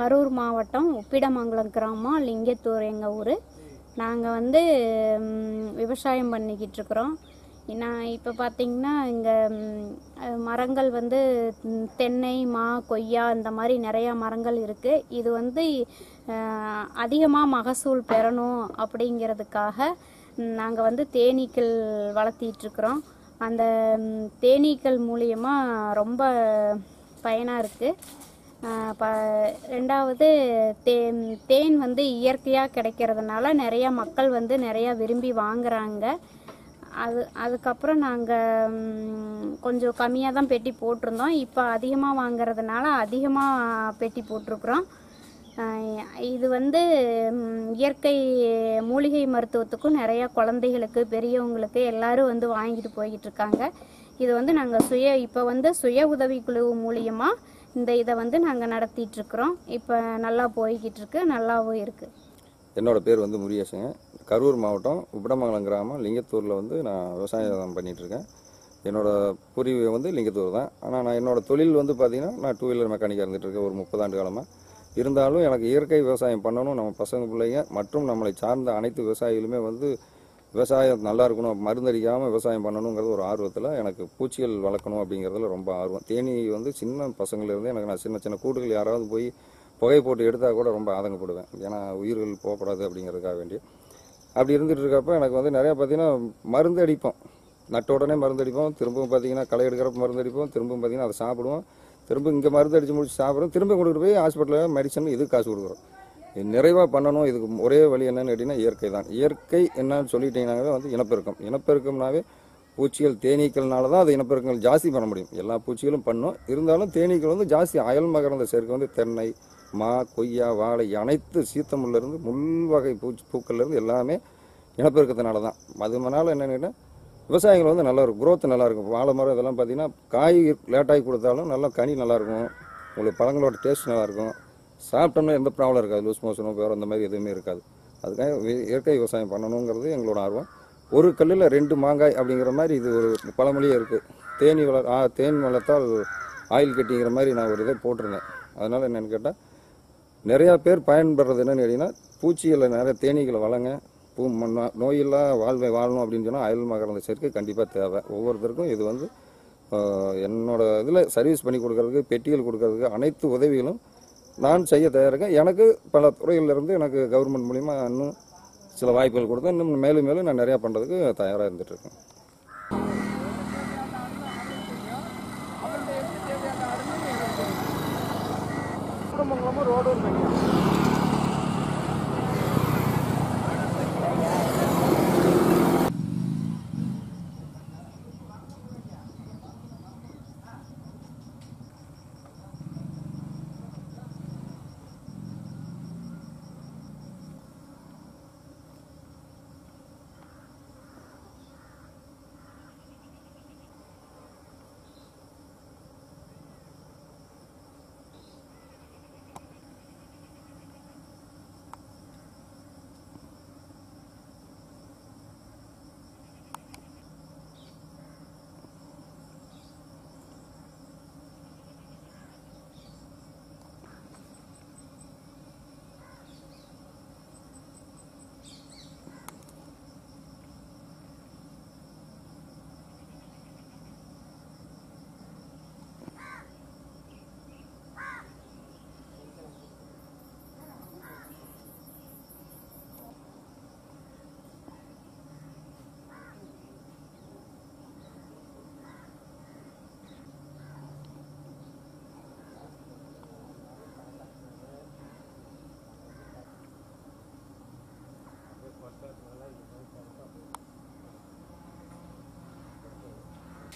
கரூர் மாவட்டம் உப்பிடமங்கலம் கிராமம் லிங்கத்தூர் எங்கள் ஊர். நாங்கள் வந்து விவசாயம் பண்ணிக்கிட்டு இருக்கிறோம். நான் இப்போ பார்த்தீங்கன்னா இங்கே மரங்கள் வந்து தென்னை மா கொய்யா இந்த மாதிரி நிறையா மரங்கள் இருக்குது இது வந்து அதிகமாக மகசூல் பெறணும் அப்படிங்கிறதுக்காக நாங்கள் வந்து தேனீக்கள் வளர்த்திட்டுருக்குறோம் அந்த தேனீக்கள் மூலியமாக ரொம்ப பயனாக இருக்குது ப ரெண்டாவது தேன் தேன் வந்து இயற்கையாக கிடைக்கிறதுனால நிறையா மக்கள் வந்து நிறையா விரும்பி வாங்குறாங்க. அது அதுக்கப்புறம் நாங்கள் கொஞ்சம் கம்மியாக தான் பெட்டி போட்டிருந்தோம். இப்போ அதிகமாக வாங்குறதுனால அதிகமாக பெட்டி போட்டிருக்குறோம். இது வந்து இயற்கை மூலிகை மருத்துவத்துக்கும் நிறையா குழந்தைகளுக்கு பெரியவங்களுக்கு எல்லாரும் வந்து வாங்கிட்டு போய்கிட்டு இருக்காங்க. இது வந்து நாங்கள் சுய இப்போ வந்து சுய உதவிக்குழு மூலியமாக இந்த இதை வந்து நாங்கள் நடத்திட்டுருக்குறோம். இப்போ நல்லா போய்கிட்டு இருக்கு நல்லாவும் இருக்குது என்னோடய பேர் வந்து முருகேசுங்க கரூர் மாவட்டம் உப்படமங்கலம் கிராமம் லிங்கத்தூரில் வந்து நான் விவசாயம் பண்ணிகிட்ருக்கேன் இருக்கேன் என்னோட பூர்வீகம் வந்து லிங்கத்தூர் தான். ஆனால் நான் என்னோடய தொழில் வந்து பார்த்திங்கன்னா நான் டூ வீலர் மெக்கானிக்காக இருந்துட்டு இருக்கேன் ஒரு முப்பதாண்டு காலமாக இருந்தாலும் எனக்கு இயற்கை விவசாயம் பண்ணணும் நம்ம பசங்க பிள்ளைங்க மற்றும் நம்மளை சார்ந்த அனைத்து விவசாயிகளுமே வந்து விவசாயம் நல்லா இருக்கணும் மருந்தடிக்காமல் விவசாயம் பண்ணணுங்கிறது ஒரு ஆர்வத்தில் எனக்கு பூச்சிகள் வளர்க்கணும் அப்படிங்கிறதுல ரொம்ப ஆர்வம். தேனி வந்து சின்ன பசங்கள்லேருந்து எனக்கு நான் சின்ன சின்ன கூடுகள் யாராவது போய் புகை போட்டு எடுத்தால் கூட ரொம்ப ஆதங்கப்படுவேன். ஏன்னா உயிர்கள் போகக்கூடாது அப்படிங்கிறதுக்காக வேண்டி. அப்படி இருந்துட்டு இருக்கப்ப எனக்கு வந்து நிறையா பார்த்தீங்கன்னா மருந்து அடிப்போம். நட்ட உடனே மருந்து அடிப்போம். திரும்பவும் பார்த்தீங்கன்னா களை எடுக்கிறப்ப மருந்து அடிப்போம். திரும்பவும் பார்த்தீங்கன்னா அதை சாப்பிடுவோம். திரும்ப இங்கே மருந்து அடித்து முடிச்சு சாப்பிட்றோம். திரும்ப கொண்டுட்டு போய் ஹாஸ்பிட்டலில் மெடிசன் இதுக்கு காசு கொடுக்குறோம். நிறைவாக பண்ணணும். இதுக்கு ஒரே வழி என்னன்னு கேட்டிங்கன்னா இயற்கை தான். இயற்கை என்னன்னு சொல்லிட்டீங்கன்னாவே வந்து இனப்பெருக்கம். இனப்பெருக்கம்னாவே பூச்சிகள் தேனீக்கள்னால தான் அது இனப்பெருக்கங்கள் ஜாஸ்தி பண்ண முடியும். எல்லா பூச்சிகளும் பண்ணும். இருந்தாலும் தேனீக்கள் வந்து ஜாஸ்தி அயல் மகரந்த சேர்க்கை வந்து தென்னை மா கொய்யா வாழை அனைத்து சீத்தமுள்ளிருந்து முள் வகை பூச்சி பூக்கள்லேருந்து எல்லாமே இனப்பெருக்கத்தினால தான் அதனால என்னென்னு கேட்டால் விவசாயிகள் வந்து நல்லா இருக்கும். குரோத் நல்லா இருக்கும். வாழை மரம் இதெல்லாம் பார்த்தீங்கன்னா காய் லேட்டாகி கொடுத்தாலும் நல்லா கனி நல்லாயிருக்கும் உங்களுக்கு பழங்களோட டேஸ்ட் நல்லாயிருக்கும் சாப்பிட்டோம்னா எந்த ப்ராப்ளம் இருக்காது. லூஸ் மோஷனோ வேறு அந்த மாதிரி எதுவுமே இருக்காது. அதுக்காக இயற்கை விவசாயம் பண்ணணுங்கிறது எங்களோட ஆர்வம். ஒரு கல்லில் ரெண்டு மாங்காய் அப்படிங்கிற மாதிரி இது ஒரு பழமொழியே இருக்குது தேனி வளர் ஆ தேன் வளர்த்தால் ஆயில் கட்டிங்கிற மாதிரி நான் ஒரு இதை போட்டிருந்தேன். அதனால் என்னென்னு கேட்டால் நிறையா பேர் பயன்படுறது என்னன்னு கேட்டிங்கன்னா பூச்சிகளை நிறைய தேனீகளை வளங்க பூ மண்ணா- நோயில்லா வாழ்வை வாழணும் அப்படின்னு சொன்னால் அயல் மகரந்த சேர்க்கை கண்டிப்பாக தேவை. ஒவ்வொருத்தருக்கும் இது வந்து என்னோட இதில் சர்வீஸ் பண்ணி கொடுக்கறதுக்கு பெட்டிகள் கொடுக்கறதுக்கு அனைத்து உதவிகளும் நான் செய்ய தயாரிக்கேன் எனக்கு பல துறைகள்ல இருந்து எனக்கு கவர்மெண்ட் மூலிமா இன்னும் சில வாய்ப்புகள் கொடுத்து இன்னும் மேலும் மேலும் நான் நிறையா பண்ணுறதுக்கு தயாராக இருந்துகிட்ருக்கேன்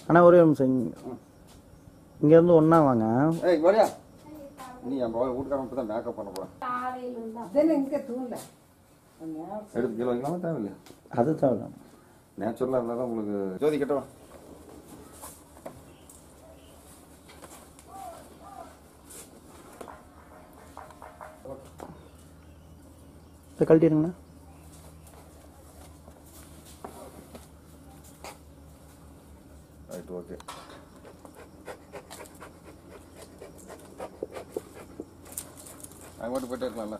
அண்ணா ஒரே நிமிஷம். இங்க- இங்கேருந்து ஒன்றா வாங்க. ஏய் வரியா நீ என் வீட்டுக்காரன் இப்போ தான் மேக்கப் பண்ண போகிறேன் எடுத்து கிலோ வைக்கலாமா? தேவையில்லையா அது தேவை நேச்சுரலாக இருந்தால் தான் உங்களுக்கு ஜோதி கட்டவா கழட்டிடுங்கண்ணா ரைட் ஓகே அது மட்டும் போயிட்டே இருக்கலாம்ல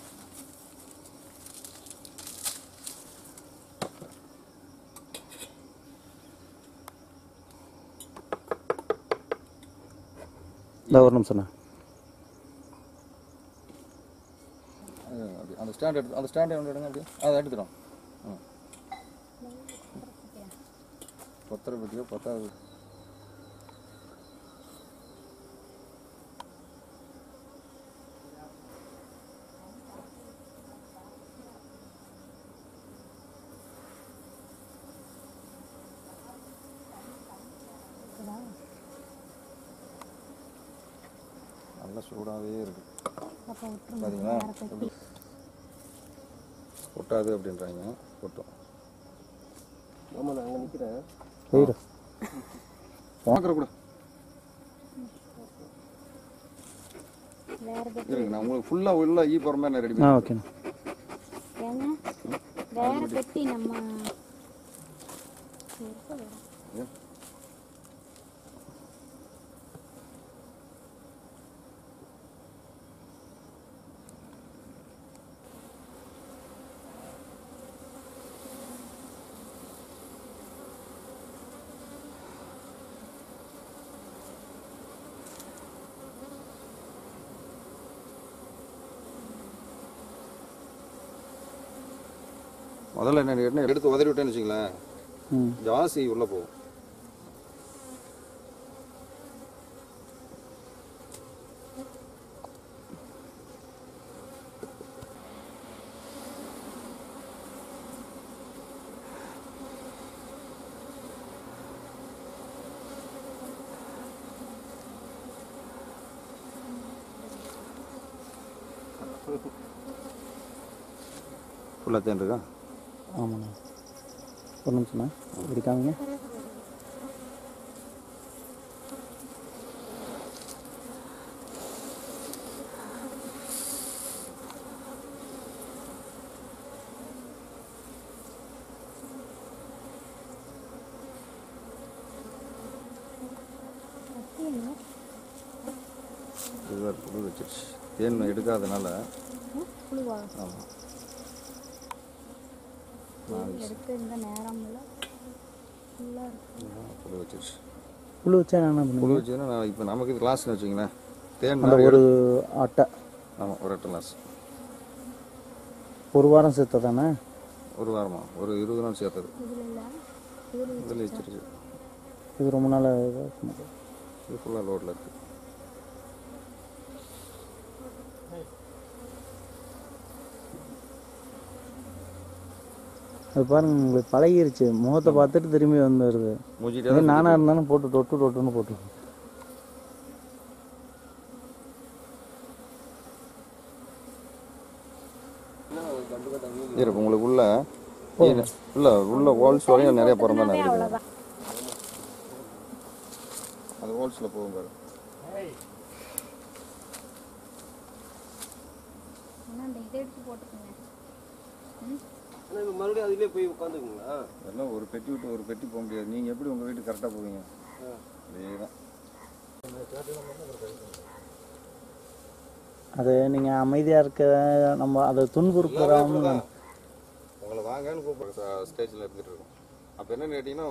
இந்த ஒரு நிமிஷம்ண்ணா அந்த ஸ்டாண்ட் எடுத்து அந்த ஸ்டாண்ட் ஒன்று எடுங்க அப்படி அதை எடுத்துடும் ம். பத்திர பற்றியோ பத்தாவது. நல்லா சூடாகவே இருக்கு. பார்த்தீங்களா ஒட்டாது அப்படின்றாங்க. ஒட்டும் ஆமாம் நான் அங்கே நிற்கிறேன் பார்க்குற கூட. வேற இருக்கு நான் உங்களுக்கு ஃபுல்லாக உள்ள ஈ போகிற மாதிரி நான் ரெடி பண்ணி ஓகேண்ணா வேற பெட்டி நம்ம முதல்ல என்ன என்ன எடுத்து உதறி விட்டேன்னு வச்சுங்களேன் ஜாஸ்தி உள்ளே போகும் ஃபுல்லாக தேன் இருக்கா? ஆமாண்ணா. ஒரு நிமிஷம்ண்ணா. இப்படி காமிங்க. புழு வச்சிருச்சு. தேன் எடுக்காதனால. புழுவா? ஆமாம் எடுத்து இந்த நேரம்ல ஃபுல்லாக இருக்கு. புழு வச்சிருச்சு. புழு வச்சா என்ன புழு வச்சதுன்னா நான் இப்போ நமக்கு இது லாஸ்ட்னு வச்சுங்களேன் தேன் ஒரு அட்டை. ஆமாம் ஒரு எட்டு லாஸ் ஒரு வாரம் சேர்த்த தானே ஒரு வாரமா? ஒரு இருபது நாள் சேர்த்தது. இதில் இல்லை. இதில் இதில் வச்சிருச்சு? இது ரொம்ப நாள் இது ஃபுல்லாக லோடில் இருக்குது அது பாருங்க உங்களுக்கு பழகிருச்சு. முகத்தை பார்த்துட்டு திரும்பி வந்துடுது மூஞ்சிட்டே நானாக இருந்தாலும் போட்டு தொட்டு தொட்டுன்னு போட்டு. இருக்கு உங்களுக்கு உள்ள உள்ள உள்ள ஹோல்ஸ் வரையும் நிறைய பிறந்தா நிறைய. அது ஹோல்ஸில் போகும் பாரு. ஆனால் அந்த இதை எடுத்து போட்டுக்கோங்க. ஆனால் இப்போ மறுபடியும் அதிலே போய் உட்காந்துக்குங்களா? அதெல்லாம் ஒரு பெட்டி விட்டு ஒரு பெட்டி போக முடியாது. நீங்கள் எப்படி உங்கள் வீட்டுக்கு கரெக்டாக போவீங்க? அதே தான் அது நீங்கள் அமைதியாக இருக்க நம்ம அதை துன்புறுத்துறாம. உங்களை வாங்கன்னு கூப்பிடுற ஸ்டேஜில் இருந்துட்டு இருக்கோம். அப்போ என்ன கேட்டிங்கன்னா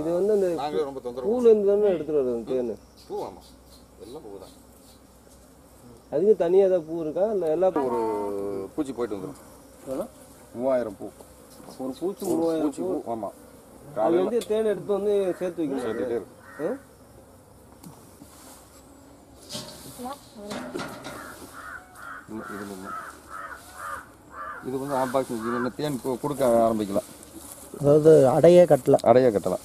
இது வந்து அந்த ரொம்ப தொந்தரவு பூலேருந்து தானே எடுத்துகிட்டு வருது தேன் பூ ஆமாம் எல்லாம் பூ தான். அதுக்கு தனியாக ஏதாவது பூ இருக்கா? இல்லை எல்லா பூ ஒரு பூச்சி போயிட்டு வந்துடும்? மூவாயிரம் பூ. ஒரு பூச்சி மூவாயிரம் பூச்சி பூ. ஆமாம் அது காலையில். வந்து தேன் எடுத்து வந்து சேர்த்து வைக்கணும் சேர்த்துட்டே இருக்கும் இது வந்து இன்னும் தேன் கொடுக்க ஆரம்பிக்கலாம் அதாவது அடையே கட்டல. அடைய கட்டலாம்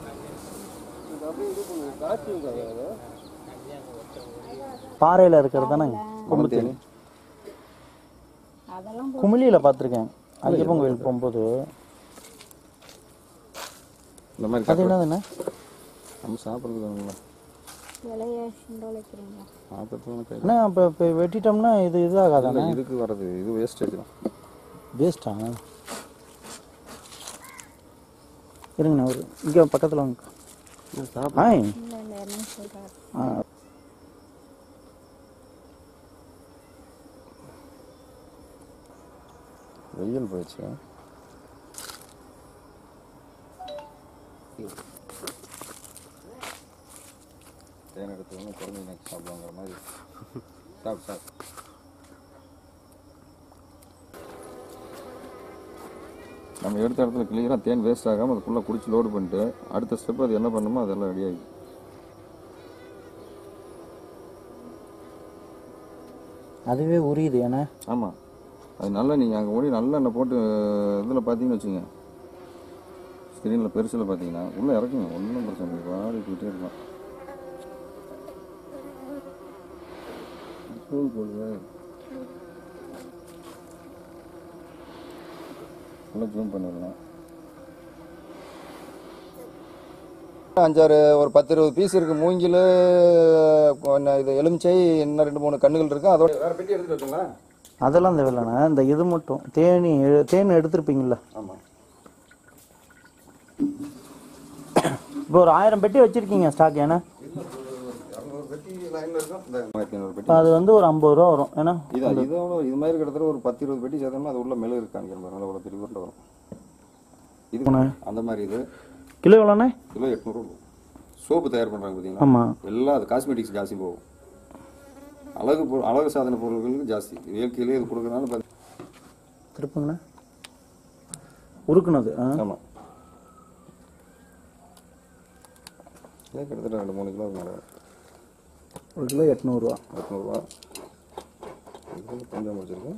அப்படியே இது பண்ணுங்க காய்ச்சுங்க அது பாறையில் இருக்கிறது தானே கொம்பு தேனி அதெல்லாம் குமிழியில் பார்த்துருக்கேன். ஐயப்பன் கோயில் போகும்போது. இந்த மாதிரி அது என்னதுண்ணே? நம்ம கை அண்ணா இப்போ இப்போ வெட்டிட்டோம்னா இது இதாகாதாண்ணே? இதுக்கு வர்றது. இது வேஸ்டேஜ் தான் வேஸ்டா இருங்கண்ணா ஒரு இங்கே பக்கத்தில் வாங்க. வெயில் போயிடுச்சு தேன் எடுத்து வந்து குழந்தைங்க சாப்பிடுவாங்கிற மாதிரி சாப்பிடு சாப்பிடு நம்ம எடுத்த இடத்துல கிளியராக தேன் வேஸ்ட் ஆகாமல் அது ஃபுல்லாக குடிச்சு லோடு பண்ணிட்டு அடுத்த ஸ்டெப் அது என்ன பண்ணுமோ அதெல்லாம் ரெடி ஆகி அதுவே உரியுது ஏன்னா? ஆமாம் அது நல்லா நீங்கள் அங்கே ஓடி நல்லெண்ணெய் போட்டு இதில் பார்த்தீங்கன்னு வச்சுங்க ஸ்க்ரீனில் பெருசில் பார்த்தீங்கன்னா உள்ளே இறக்குங்க. ஒன்றும் பிரச்சனை இல்லை. பாடி போயிட்டே இருக்கலாம். தூள் நல்லா ஜூம் பண்ணிடலாம். அஞ்சாறு ஒரு பத்து இருபது பீஸ் இருக்கு. மூங்கில் இது எலுமிச்சை இன்னும் ரெண்டு மூணு கண்ணுகள் இருக்கு. அதோட வேற பெட்டி எடுத்துட்டு வச்சுங்களா அதெல்லாம் தேவையில்லைண்ணா இந்த இது மட்டும். தேனி தேன் எடுத்திருப்பீங்கள்ல ஆமாம் இப்போ ஒரு ஆயிரம் பெட்டி வச்சிருக்கீங்க ஸ்டாக் ஏன்னா இரநூறு பெட்டி லைனில் இருக்கும் இந்த ஆயிரத்தி ஐநூறு பெட்டி இப்போ அது வந்து ஒரு ஐம்பது ரூபா வரும். ஏன்னா இது இதோட இது மாதிரி கிட்டத்தட்ட ஒரு பத்து இருபது பெட்டி சேர்த்தோம்னா அது உள்ள மெழு இருக்கான்னு பாருங்க. அவ்வளோ பெரிய உருண்டை வரும். இது அந்த மாதிரி இது. கிலோ எவ்வளோண்ணே? கிலோ எட்நூறு சோப்பு தயார் பண்ணுறாங்க பார்த்தீங்களா ஆமாம் எல்லாம் அது காஸ்மெட்டிக்ஸ் ஜாஸ்தி போகும். அழகு பொருள் அழகு சாதன பொருட்களுக்கு ஜாஸ்தி. இயற்கையிலே இது கொடுக்குறதுனால திருப்புங்கண்ணா. உருக்குனது ஆமாம் கிட்டத்தட்ட ரெண்டு மூணு கிலோ மேலே ஒரு கிலோ எட்நூறுரூவா எட்நூறுவா. இது கொஞ்சம் முடிச்சிருக்கு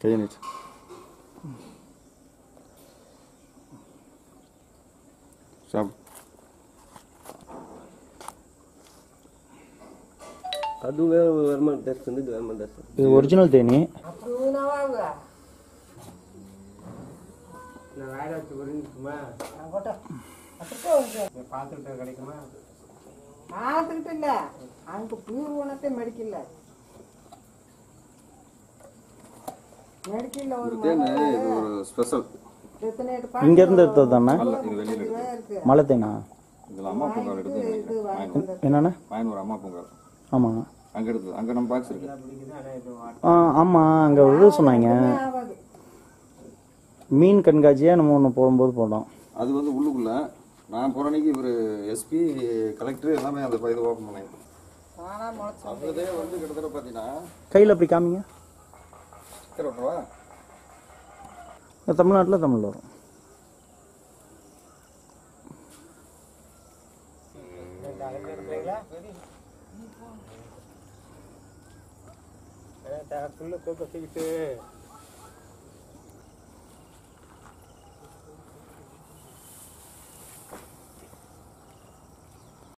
கையை நீட்டு சாப்பிடு அது வேற வருமான டேக்ஸ் வந்து இது வருமான டேக்ஸ் இது ஒரிஜினல் தேனி. பார்த்துக்கிட்டு இல்ல. அங்க பூர்வனத்தை மெடிக்கல. ஒரு ஸ்பெஷல் எத்தனை இங்கேருந்து எடுத்தது தானே மலை தேனா இதில் அம்மா பொங்கல் எடுத்து நினைக்கிறேன் என்னண்ணே? பயனூர் அம்மா பொங்கல் ஆமாம் அங்கே எடுத்தது அங்கே நம்ம பாக்ஸ் இருக்கு. ஆ ஆமாம் அங்கே சொன்னாங்க. மீன் கண்காட்சியாக நம்ம ஒன்று போடும்போது போட்டோம் அது வந்து உள்ளுக்குள்ள நான் போன அன்னைக்கு இவர் எஸ்பி கலெக்டர் எல்லாமே அந்த இது ஓப்பன் பண்ணாங்க ஆனா முளைச்சு அதே வந்து கிட்டத்தட்ட பார்த்தீங்கன்னா கையில் அப்படி காமிங்க சரி ஓகேவா தமிழ்நாட்டில் தமிழ் வரும் புள்ள கோப்பை தூக்கிட்டு